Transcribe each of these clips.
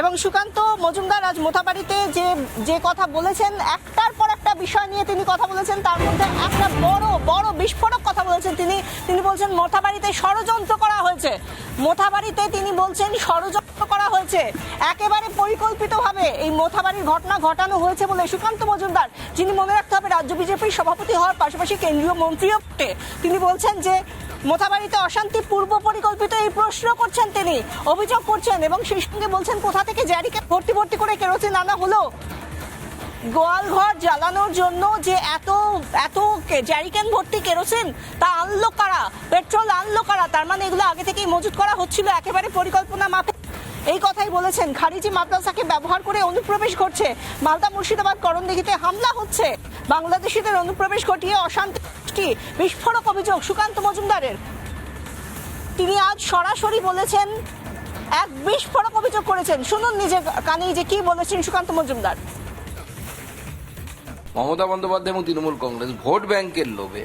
এবং সুকান্ত মজুমদার, আজ মোথাবাড়িতে যে যে কথা বলেছেন, একটার পর একটা বিষয় নিয়ে তিনি কথা বলেছেন, তার মধ্যে একটা বড় বড় বিস্ফোরক কথা বলেছেন তিনি। তিনি বলছেন, মোথাবাড়িতে ষড়যন্ত্র করা হয়েছে। মোথাবাড়িতে তিনি বলছেন, ষড়যন্ত্র করা হয়েছে। একেবারে পরিকল্পিতভাবে এই মোথাবাড়ির ঘটনা ঘটানো হয়েছে বলে সুকান্ত মজুমদার, যিনি মনে রাখতে হবে, রাজ্য বিজেপির সভাপতি হওয়ার পাশাপাশি কেন্দ্রীয় মন্ত্রীও তিনি বলছেন যে মোথাবাড়িতে অশান্তি, পূর্ব পরিকল্পিত এই প্রশ্ন করছেন তিনি। অভিযোগ করছেন এবং সেই সঙ্গে বলছেন, কোথা থেকে জ্যারিকে ভর্তি ভর্তি করে কেরোসিন আনা হলো? গোয়াল ঘর জ্বালানোর জন্য যে এত এত জ্যারিকেন ভর্তি কেরোসিন, তা আনলো কারা? পেট্রোল আনলো কারা? তার মানে এগুলো আগে থেকেই মজুত করা হচ্ছিল একেবারে পরিকল্পনা মাফিক এই কথাই বলেছেন, খারিজি মাদ্রাসাকে ব্যবহার করে অনুপ্রবেশ ঘটছে। মালদা মুর্শিদাবাদ করণদিঘিতে হামলা হচ্ছে। বাংলাদেশিদের অনুপ্রবেশ ঘটিয়ে অশান্তি। বিস্ফোরক অভিযোগ সুকান্ত মজুমদারের। তিনি আজ সরাসরি বলেছেন, এক বিস্ফোরক অভিযোগ করেছেন। শুনুন নিজে কানেই যে কি বলেছেন সুকান্ত মজুমদার। মমতা বন্দ্যোপাধ্যায় এবং তৃণমূল কংগ্রেস ভোট ব্যাংকের লোভে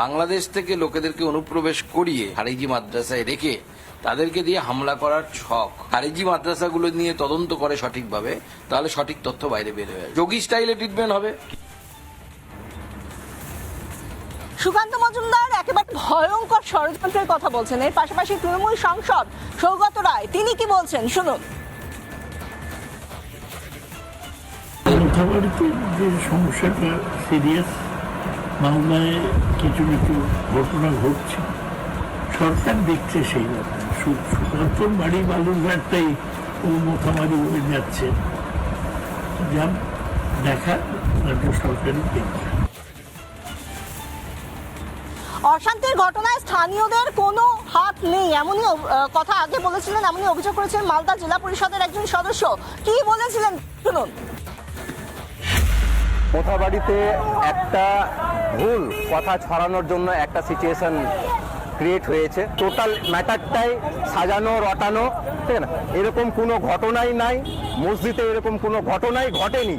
বাংলাদেশ থেকে লোকেদেরকে অনুপ্রবেশ করিয়ে খারিজি মাদ্রাসায় রেখে তাদেরকে দিয়ে হামলা করার ছক। খারিজি মাদ্রাসাগুলো নিয়ে তদন্ত করে সঠিকভাবে, তাহলে সঠিক তথ্য বাইরে বের হয়ে যোগী স্টাইলে ট্রিটমেন্ট হবে। সুকান্ত মজুমদার একেবারে ভয়ঙ্কর ষড়যন্ত্রের কথা বলছেন। এর পাশাপাশি তৃণমূল সাংসদ সৌগত রায়, তিনি কি বলছেন? শুনুন। যে সমস্যাটা সিরিয়াস মালদায় কিছু কিছু ঘটনা ঘটছে। সরকার দেখছে সেই ব্যাপারে। বাড়ি বালুরঘাটটাই ও হয়ে যাচ্ছে। যা দেখা, রাজ্য সরকারই দেখবে অশান্তির ঘটনায় স্থানীয়দের কোনো হাত নেই। এমনই কথা আগে বলেছিলেন, এমনই অভিযোগ করেছেন মালদা জেলা পরিষদের একজন সদস্য। কি বলেছিলেন? শুনুন। কোথাবাড়িতে একটা ভুল কথা ছড়ানোর জন্য একটা সিচুয়েশন ক্রিয়েট হয়েছে। টোটাল ম্যাটারটাই সাজানো, রটানো, ঠিক না? এরকম কোনো ঘটনাই নাই। মসজিদে এরকম কোনো ঘটনাই ঘটেনি।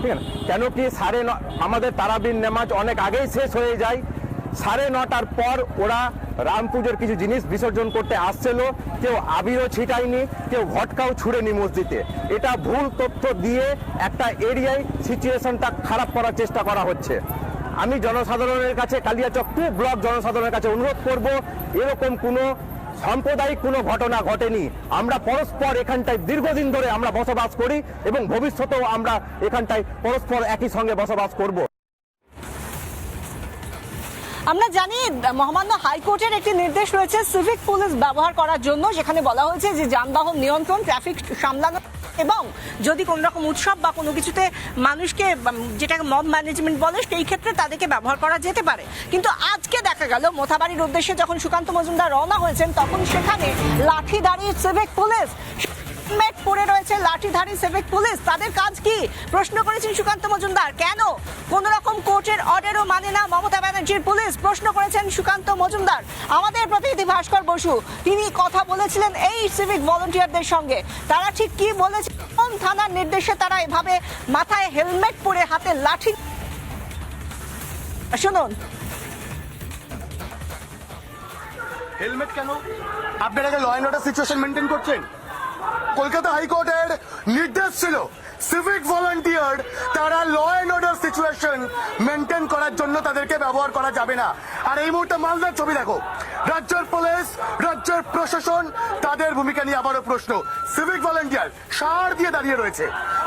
ঠিক না? কেন কি সাড়ে আমাদের তারাবিন নামাজ অনেক আগেই শেষ হয়ে যায়। সাড়ে নটার পর ওরা রাম পুজোর কিছু জিনিস বিসর্জন করতে আসছিল কেউ আবিরও ছিটায়নি, কেউ ঘটকাও ছুড়েনি মসজিদে। এটা ভুল তথ্য দিয়ে একটা এরিয়ায় সিচুয়েশনটা খারাপ করার চেষ্টা করা হচ্ছে। আমি জনসাধারণের কাছে কালিয়াচক টু ব্লক জনসাধারণের কাছে অনুরোধ করব, এরকম কোনো সাম্প্রদায়িক কোনো ঘটনা ঘটেনি। আমরা পরস্পর এখানটায় দীর্ঘদিন ধরে আমরা বসবাস করি এবং ভবিষ্যতেও আমরা এখানটায় পরস্পর একই সঙ্গে বসবাস করব। আমরা জানি, মহামান্য হাইকোর্টের একটি নির্দেশ রয়েছে সিভিক পুলিশ ব্যবহার করার জন্য, যেখানে বলা হয়েছে যে যানবাহন নিয়ন্ত্রণ, ট্রাফিক সামলানো এবং যদি কোনো রকম উৎসব বা কোনো কিছুতে মানুষকে যেটাকে মব ম্যানেজমেন্ট বলে, সেই ক্ষেত্রে তাদেরকে ব্যবহার করা যেতে পারে। কিন্তু আজকে দেখা গেল, মোথাবাড়ির উদ্দেশ্যে যখন সুকান্ত মজুমদার রওনা হয়েছেন, তখন সেখানে লাঠি দাঁড়িয়ে সিভিক পুলিশ হেলমেট পরে রয়েছে লাঠিধারী সিভিক পুলিশ। তাদের কাজ কি? প্রশ্ন করেছেন সুকান্ত মজুমদার। কেন? কোন রকম কোর্টের অর্ডারও মানে না মমতা ব্যানার্জির পুলিশ। প্রশ্ন করেছেন সুকান্ত মজুমদার। আমাদের প্রতিনিধি ভাস্কর বসু, তিনি কথা বলেছিলেন এই সিভিক ভলেন্টিয়ারদের সঙ্গে। তারা ঠিক কি বলেছে? কোন থানার নির্দেশে তারা এভাবে মাথায় হেলমেট পরে হাতে লাঠি শুনুন। হেলমেট কেন? আপনারা law and order situation maintain করছেন? কলকাতা হাইকোর্টের নির্দেশ ছিল সিভিক ভলান্টিয়ার তারা law and order situation maintain করার জন্য তাদেরকে ব্যবহার করা যাবে না। আর এই মুহূর্তে মালদার ছবি দেখো, রাজ্যের পুলিশ রাজ্যের প্রশাসন, তাদের ভূমিকা নিয়ে আবারও প্রশ্ন। সিভিক ভলান্টিয়ার সার দিয়ে দাঁড়িয়ে রয়েছে।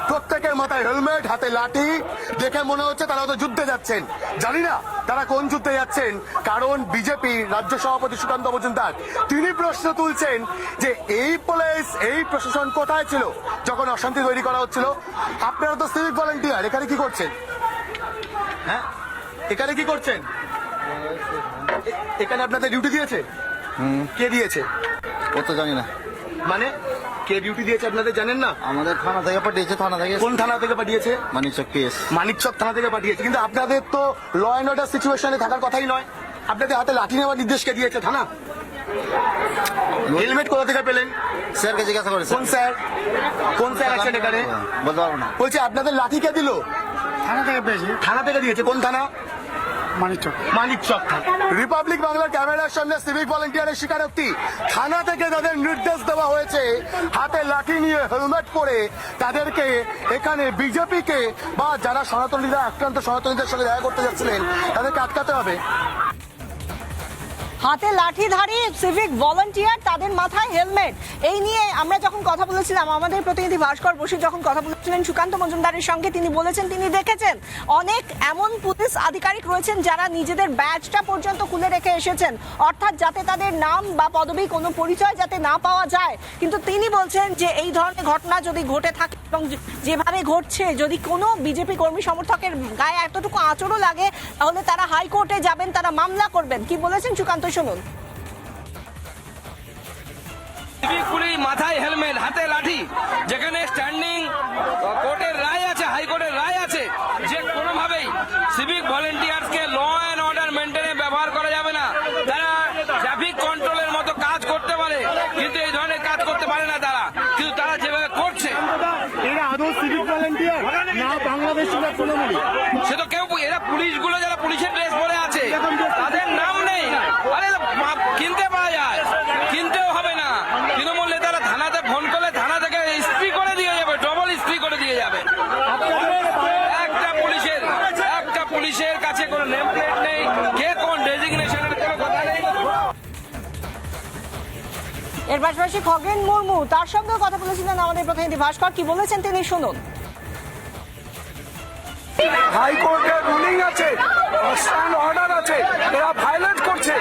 প্রত্যেকের মাথায় হেলমেট হাতে লাঠি। দেখে মনে হচ্ছে তারা তো যুদ্ধে যাচ্ছেন। জানি না তারা কোন যুদ্ধে যাচ্ছেন কারণ বিজেপি রাজ্য সভাপতি সুকান্ত মজুমদার তিনি প্রশ্ন তুলছেন যে এই পুলিশ এই প্রশাসন কোথায় ছিল যখন অশান্তি তৈরি করা হচ্ছিল? আপনারা তো সিভিক ভলান্টিয়ার এখানে কি করছেন? হ্যাঁ? এখানে কি করছেন? এখানে আপনাদের ডিউটি দিয়েছে? কে দিয়েছে? ও তো জানি না। মানে কে ডিউটি দিয়েছে আপনাদের জানেন না? আমাদের থানা থেকে পাঠিয়েছে থানা থেকে। কোন থানা থেকে পাঠিয়েছে? মানিকচক পিএস মানিকচক থানা থেকে পাঠিয়েছে। কিন্তু আপনাদের তো ল অ্যান্ড অর্ডার সিচুয়েশনে থাকার কথাই নয়। আপনাদের হাতে লাঠি নেওয়ার নির্দেশ কে দিয়েছে থানা? হেলমেট কোথা থেকে পেলেন? স্যারকে জিজ্ঞাসা করেছে। কোন স্যার? কোন স্যার আছেন এখানে? বলতে পারব না। বলছি আপনাদের লাঠি কে দিল? থানা থেকে পেয়েছি। থানা থেকে দিয়েছে। কোন থানা? রিপাবলিক বাংলার ক্যামেরার সামনে সিভিক ভলেন্টিয়ারের স্বীকারোক্তি। থানা থেকে তাদের নির্দেশ দেওয়া হয়েছে হাতে লাঠি নিয়ে হেলমেট পরে তাদেরকে এখানে বিজেপিকে বা যারা সনাতনীরা আক্রান্ত সনাতনীদের সঙ্গে দেখা করতে যাচ্ছিলেন তাদেরকে আটকাতে হবে। হাতে লাঠিধারী সিভিক ভলান্টিয়ার তাদের মাথায় হেলমেট। এই নিয়ে আমরা যখন কথা বলেছিলাম আমাদের প্রতিনিধি ভাস্কর বসু যখন কথা বলেছিলেন সুকান্ত মজুমদারের সঙ্গে। তিনি বলেছেন, তিনি দেখেছেন, অনেক এমন পুলিশ আধিকারিক রয়েছেন যারা নিজেদের ব্যাজটা পর্যন্ত খুলে রেখে এসেছেন। অর্থাৎ যাতে তাদের নাম বা পদবি কোনো পরিচয় যাতে না পাওয়া যায়। কিন্তু তিনি বলছেন যে, এই ধরনের ঘটনা যদি ঘটে থাকে এবং যেভাবে ঘটছে, যদি কোনো বিজেপি কর্মী সমর্থকের গায়ে এতটুকু আঁচড়ও লাগে, তাহলে তারা হাইকোর্টে যাবেন, তারা মামলা করবেন। কি বলেছেন সুকান্ত, শুনুন। মাথায় হেলমেট, হাতে লাঠি, যেখানে স্ট্যান্ডিং কোর্টের রায় আছে হাইকোর্টের রায় আছে যে কোনোভাবেই সিভিক ভলেন্টিয়ার্সকে ল অ্যান্ড অর্ডার মেনটেনে ব্যবহার করা যাবে না তারা ট্রাফিক কন্ট্রোলের মতো কাজ করতে পারে কিন্তু এই ধরনের কাজ করতে পারে না তারা কিন্তু তারা যেভাবে করছে এরা আদৌ সিভিক ভলেন্টিয়ার না বাংলাদেশ তৃণমূলী। সে তো কেউ এরা পুলিশগুলো যারা পুলিশের ড্রেস পরে আছে তাদের নাম নেই। আরে কিনতে পাওয়া যায়। কিনতেও হবে না। তৃণমূল নেতারা থানাতে ফোন করলে থানা থেকে স্ত্রী করে দিয়ে যাবে ডবল স্ত্রী করে দিয়ে যাবে। এর পাশাপাশি খগেন মুর্মু, তার সঙ্গেও কথা বলেছিলেন আমাদের প্রতিনিধি ভাস্কর। কি বলেছেন তিনি? শুনুন। হাইকোর্টের রুলিং আছে অর্ডার আছে, এরা ভায়োলেট করছে,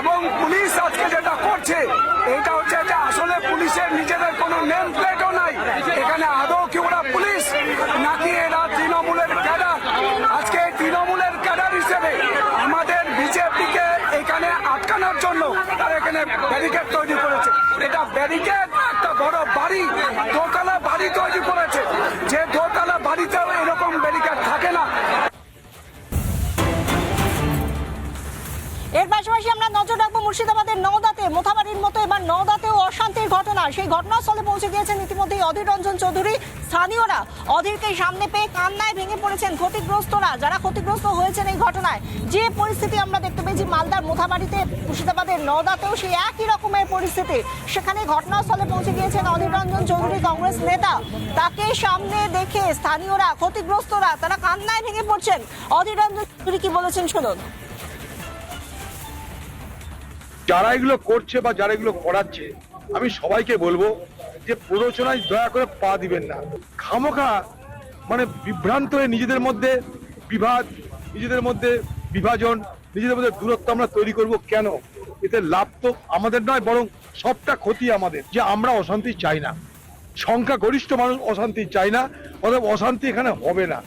এবং পুলিশ আজকে যেটা করছে, এটা হচ্ছে যে আসলে পুলিশের নিজেদের কোনো নেম প্লেটও নাই। এখানে আদৌ কি ওরা পুলিশ? নাকি এরা তৃণমূলের ক্যাডার? আজকে তৃণমূলের ক্যাডার হিসেবে আটকানোর জন্য তারা এখানে ব্যারিকেড তৈরি করেছে। এটা ব্যারিকেড একটা বড় বাড়ি, দোতলা বাড়ি তৈরি করেছে। যে দোতলা বাড়িতেও এরকম ব্যারিকেড থাকে না। এর পাশাপাশি আমরা নজর রাখব মুর্শিদাবাদের নওদাতে। মোথাবাড়ির মতো এবার নওদাতেও অশান্তির ঘটনা। সেই ঘটনাস্থলে পৌঁছে গিয়েছেন ইতিমধ্যেই অধীর রঞ্জন চৌধুরী। স্থানীয়রা অধীরকে সামনে পেয়ে কান্নায় ভেঙে পড়েছেন ক্ষতিগ্রস্তরা, যারা ক্ষতিগ্রস্ত হয়েছেন এই ঘটনায়। যে পরিস্থিতি আমরা দেখতে পেয়েছি মালদার মোথাবাড়িতে, মুর্শিদাবাদের নওদাতেও সেই একই রকমের পরিস্থিতি। সেখানে ঘটনাস্থলে পৌঁছে গিয়েছেন অধীর রঞ্জন চৌধুরী, কংগ্রেস নেতা। তাকে সামনে দেখে স্থানীয়রা, ক্ষতিগ্রস্তরা, তারা কান্নায় ভেঙে পড়ছেন। অধীর রঞ্জন চৌধুরী কি বলেছেন শুনুন। যারা এগুলো করছে বা যারা এগুলো করাচ্ছে, আমি সবাইকে বলব যে প্ররোচনায় দয়া করে পা দিবেন না। খামোখা মানে বিভ্রান্ত হয়ে নিজেদের মধ্যে বিভাদ নিজেদের মধ্যে বিভাজন, নিজেদের মধ্যে দূরত্ব আমরা তৈরি করব কেন? এতে লাভ তো আমাদের নয়, বরং সবটা ক্ষতি আমাদের, যে আমরা অশান্তি চাই না। সংখ্যা গরিষ্ঠ মানুষ অশান্তি চাই না, অতএব অশান্তি এখানে হবে না।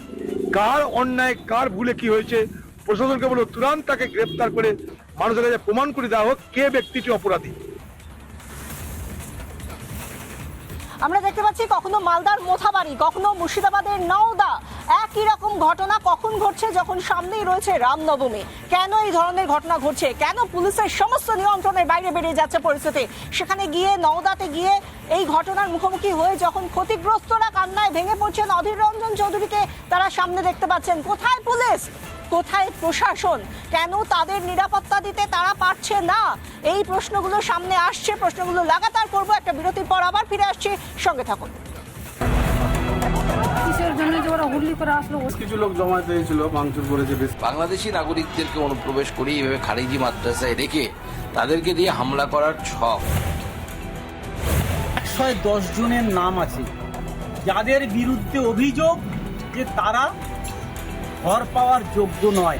কার অন্যায়, কার ভুলে কি হয়েছে, প্রশাসনকে বলব, তুরান্ত তাকে গ্রেপ্তার করে মানুষের কাছে প্রমাণ করে দেওয়া হোক কে ব্যক্তিটি অপরাধী। আমরা দেখতে পাচ্ছি কখনো মালদার মোথাবাড়ি, কখনো মুর্শিদাবাদের নওদা। একই রকম ঘটনা কখন ঘটছে যখন সামনেই রয়েছে রামনবমী? কেন এই ধরনের ঘটনা ঘটছে? কেন পুলিশের সমস্ত নিয়ন্ত্রণের বাইরে বেরিয়ে যাচ্ছে পরিস্থিতি? সেখানে গিয়ে নওদাতে গিয়ে এই ঘটনার মুখোমুখি হয়ে যখন ক্ষতিগ্রস্তরা কান্নায় ভেঙে পড়ছেন অধীর রঞ্জন চৌধুরীকে তারা সামনে দেখতে পাচ্ছেন। কোথায় পুলিশ? কোথায় প্রশাসন? কেন তাদের নিরাপত্তা দিতে তারা পারছে না? এই প্রশ্নগুলো সামনে আসছে প্রশ্নগুলো লাগাতার করব একটা বিরতির পর আবার ফিরে আসছি। সঙ্গে থাকুন। কিসের জন্য যে ওরা হুল্লি করে আসলো? কিছু লোক জমায়েত হয়েছিল ভাঙচুর করেছে বাংলাদেশি নাগরিকদেরকে অনুপ্রবেশ করিয়ে এভাবে খারিজি মাদ্রাসায় রেখে তাদেরকে দিয়ে হামলা করার ছক। একশো দশ জনের নাম আছে। যাদের বিরুদ্ধে অভিযোগ যে তারা ঘর পাওয়ার যোগ্য নয়।